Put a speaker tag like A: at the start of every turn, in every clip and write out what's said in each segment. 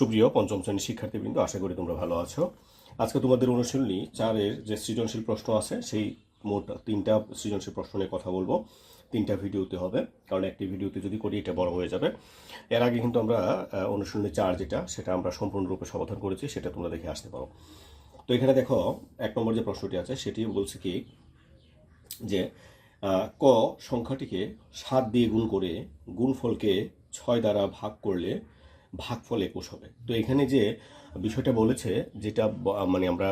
A: সুপ্রিয় পঞ্চম শ্রেণির শিক্ষার্থীবৃন্দ, আশা করি তোমরা ভালো আছো। আজকে তোমাদের অনুশীলনী চারের যে সৃজনশীল প্রশ্ন আছে, সেই মোট তিনটা সৃজনশীল প্রশ্ন নিয়ে কথা বলব। তিনটা ভিডিওতে হবে, কারণ একটি ভিডিওতে যদি করি, এটা বড় হয়ে যাবে। এর আগে কিন্তু আমরা অনুশীলনী চার যেটা, সেটা আমরা সম্পূর্ণরূপে সমাধান করেছি, সেটা তোমরা দেখে আসতে পারো। তো এখানে দেখো, এক নম্বর যে প্রশ্নটি আছে, সেটি বলছে কি যে ক সংখ্যাটিকে সাত দিয়ে গুণ করে গুণফলকে ছয় দ্বারা ভাগ করলে ভাগফল একুশ হবে। তো এখানে যে বিষয়টা বলেছে, যেটা মানে আমরা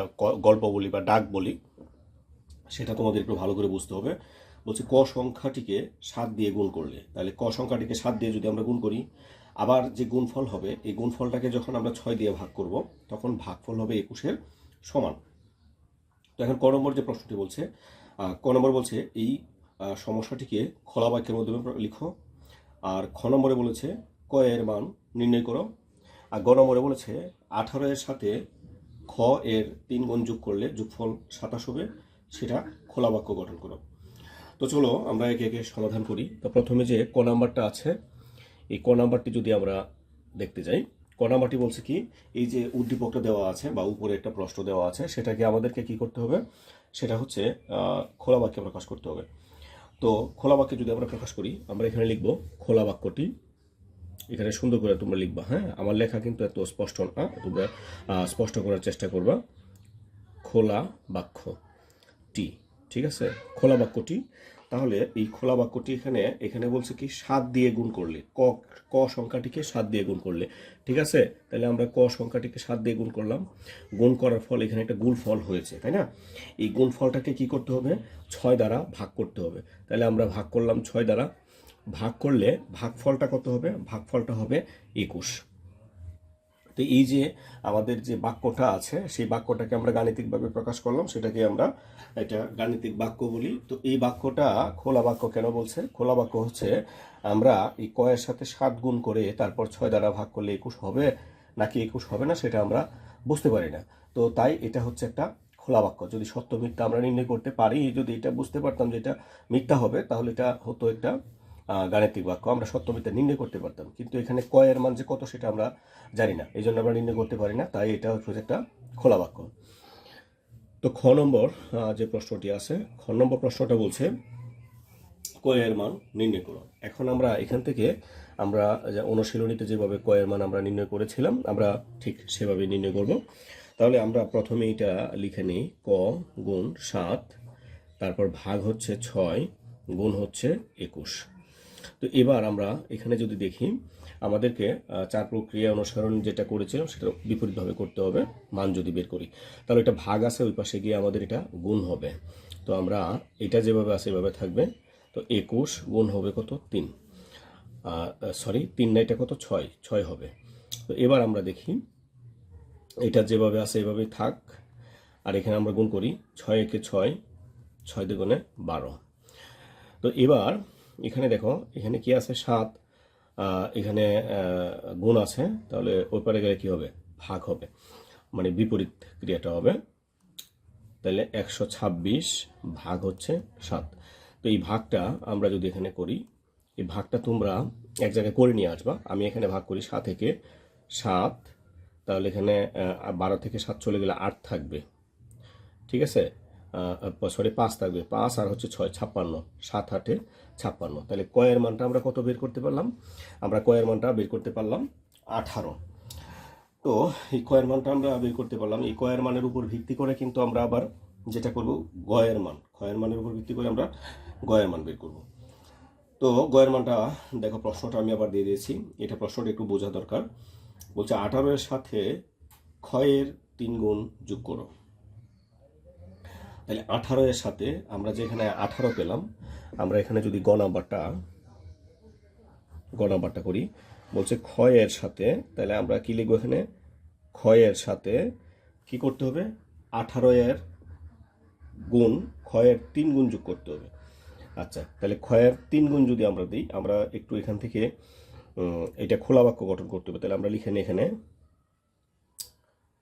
A: গল্প বলি বা ডাক বলি, সেটা তোমাদের একটু ভালো করে বুঝতে হবে। বলছে, ক সংখ্যাটিকে সাত দিয়ে গুণ করলে। তাহলে ক সংখ্যাটিকে সাত দিয়ে যদি আমরা গুণ করি, আবার যে গুণফল হবে, এই গুণফলটাকে যখন আমরা ছয় দিয়ে ভাগ করব, তখন ভাগফল হবে একুশের সমান। তো এখন ক নম্বর যে প্রশ্নটি বলছে ক নম্বর বলছে, এই সমস্যাটিকে খোলা বাক্যের মাধ্যমে লিখো। আর খ নম্বরে বলেছে, ক এর মান নির্ণয় করো। আর গ নম্বরে বলেছে, আঠারো এর সাথে খ এর তিন গুণ যোগ করলে যোগফল সাতাশ হবে, সেটা খোলা বাক্য গঠন করো। তো চলো আমরা একে একে সমাধান করি। তো প্রথমে যে ক নাম্বারটা আছে, এই ক নাম্বারটি যদি আমরা দেখতে যাই, ক নাম্বারটি বলছে কি, এই যে উদ্দীপকটা দেওয়া আছে বা উপরে একটা প্রশ্ন দেওয়া আছে, সেটাকে আমাদেরকে কি করতে হবে, সেটা হচ্ছে খোলা বাক্যে প্রকাশ করতে হবে। তো খোলা বাক্যে যদি আমরা প্রকাশ করি, আমরা এখানে লিখব, খোলা বাক্যটি এখানে সুন্দর করে তোমরা লিখবা হ্যাঁ? আমার লেখা কিন্তু এত স্পষ্ট না, তোমরা স্পষ্ট করার চেষ্টা করবা। খোলা বাক্য, টি, ঠিক আছে? খোলা বাক্যটি। তাহলে এই খোলা বাক্যটি এখানে এখানে বলছে কি, সাত দিয়ে গুণ করলে, ক ক সংখ্যাটিকে সাত দিয়ে গুণ করলে, ঠিক আছে? তাহলে আমরা ক সংখ্যাটিকে সাত দিয়ে গুণ করলাম। গুণ করার ফল এখানে একটা গুণ ফল হয়েছে, তাই না? এই গুণ ফলটাকে কি করতে হবে? ছয় দ্বারা ভাগ করতে হবে। তাহলে আমরা ভাগ করলাম ছয় দ্বারা ভাগ করলে ভাগফলটা কত হবে? ভাগফলটা হবে একুশ। তো এই যে আমাদের যে বাক্যটা আছে, সেই বাক্যটাকে আমরা গাণিতিকভাবে প্রকাশ করলাম, সেটাকে আমরা এটা গাণিতিক বাক্য বলি। তো এই বাক্যটা খোলা বাক্য কেন বলছে? খোলা বাক্য হচ্ছে, আমরা এই কয়ের সাথে সাত গুণ করে তারপর ছয় দ্বারা ভাগ করলে একুশ হবে, নাকি একুশ হবে না, সেটা আমরা বুঝতে পারি না। তো তাই এটা হচ্ছে একটা খোলা বাক্য। যদি সত্য মিথ্যা আমরা নির্ণয় করতে পারি, যদি এটা বুঝতে পারতাম যে এটা মিথ্যা হবে, তাহলে এটা হতো একটা গাণিতিক বাক্য। আমরা সত্য নির্ণয় করতে পারতাম। কিন্তু এখানে কয়ের মান যে কত সেটা আমরা জানি না। এই জন্য আমরা নির্ণয় করতে পারি না। তাই এটা হচ্ছে একটা খোলা বাক্য। তো খ নম্বর যে প্রশ্নটি আছে, খ নম্বর প্রশ্নটা বলছে কয়ের মান নির্ণয় করো। এখন আমরা এখান থেকে আমরা অনুশীলনীতে যেভাবে কয়ের মান আমরা নির্ণয় করেছিলাম, আমরা ঠিক সেভাবে নির্ণয় করব। তাহলে আমরা প্রথমে এটা লিখে নিই। ক গুণ সাত, তারপর ভাগ হচ্ছে ছয়, গুণ হচ্ছে একুশ। তো এবার আমরা এখানে যদি দেখি, আমাদেরকে চার প্রক্রিয়া অনুসরণ যেটা করেছিলাম সেটা বিপরীতভাবে করতে হবে, মান যদি বের করি। তাহলে এটা ভাগ আছে, ওই পাশে গিয়ে আমাদের এটা গুণ হবে। তো আমরা এটা যেভাবে আছে এভাবে থাকবে। তো একুশ গুণ হবে কত? তিন। সরি তিন না এটা কত? ছয়। ছয় হবে। তো এবার আমরা দেখি, এটা যেভাবে আছে এভাবেই থাক। আর এখানে আমরা গুণ করি, ছয় একে ছয় ছয় দুগুণে বারো। তো এবার এখানে দেখো, এখানে কি আছে? সাত। এখানে গুণ আছে। তাহলে ওই পারে গেলে কি হবে? ভাগ হবে। মানে বিপরীত ক্রিয়াটা হবে। তাহলে একশো ছাব্বিশ ভাগ হচ্ছে সাত। তো এই ভাগটা আমরা যদি এখানে করি, এই ভাগটা তোমরা এক জায়গায় করে নিয়ে আসবা। আমি এখানে ভাগ করি সাত থেকে সাত। তাহলে এখানে বারো থেকে সাত চলে গেলে আট থাকবে। ঠিক আছে? সরি পাঁচ থাকবে। পাঁচ আর হচ্ছে ছয়, ছাপ্পান্ন। সাত, আটে ছাপ্পান্ন। তাহলে কয়ের মানটা আমরা কত বের করতে পারলাম? আমরা কয়ের মানটা বের করতে পারলাম আঠারো। তো এই কয়ের মানটা আমরা বের করতে পারলাম। এই কয়ের মানের উপর ভিত্তি করে কিন্তু আমরা আবার যেটা করব গয়ের মান। ক্ষয়ের মানের উপর ভিত্তি করে আমরা গয়ের মান বের করব। তো গয়ের মানটা, দেখো প্রশ্নটা আমি আবার দিয়ে দিয়েছি। এটা প্রশ্নটা একটু বোঝা দরকার। বলছে আঠারো এর সাথে ক্ষয়ের তিন গুণ যোগ করো। তাহলে আঠারো এর সাথে আমরা যে এখানে আঠারো পেলাম, আমরা এখানে যদি গ নাম্বারটা, গ করি, বলছে ক্ষয়ের সাথে, তাহলে আমরা কি লিখব এখানে? ক্ষয়ের সাথে কি করতে হবে? আঠারো এর গুণ ক্ষয়ের তিন গুণ যোগ করতে হবে। আচ্ছা তাহলে ক্ষয়ের তিন গুণ যদি আমরা দিই, আমরা একটু এখান থেকে এটা খোলা বাক্য গঠন করতে হবে। তাহলে আমরা লিখে নিই এখানে,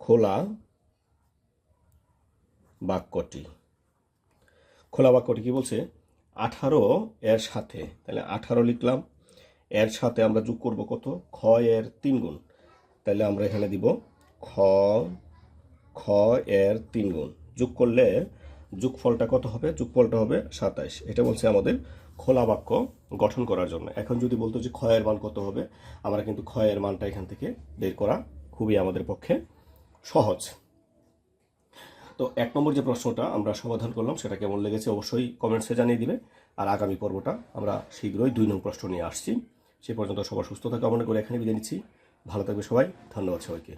A: খোলা বাক্যটি। খোলা বাক্যটি কি বলছে? আঠারো এর সাথে। তাহলে আঠারো লিখলাম। এর সাথে আমরা যোগ করব কত? খ এর তিন গুণ। তাহলে আমরা এখানে দিব খ খ এর তিন গুণ। যোগ করলে যোগফলটা কত হবে? যোগফলটা হবে সাতাইশ। এটা বলছে আমাদের খোলা বাক্য গঠন করার জন্য। এখন যদি বলতো যে ক্ষয়ের মান কত হবে, আমরা কিন্তু ক্ষয়ের মানটা এখান থেকে বের করা খুবই আমাদের পক্ষে সহজ। তো এক নম্বর যে প্রশ্নটা আমরা সমাধান করলাম, সেটা কেমন লেগেছে অবশ্যই কমেন্টসে জানিয়ে দিবে। আর আগামী পর্বটা আমরা শীঘ্রই দুই নম্বর প্রশ্ন নিয়ে আসছি। সে পর্যন্ত সবার সুস্থতা কামনা করে এখানে বিদায় নিচ্ছি। ভালো থাকবে সবাই। ধন্যবাদ সবাইকে।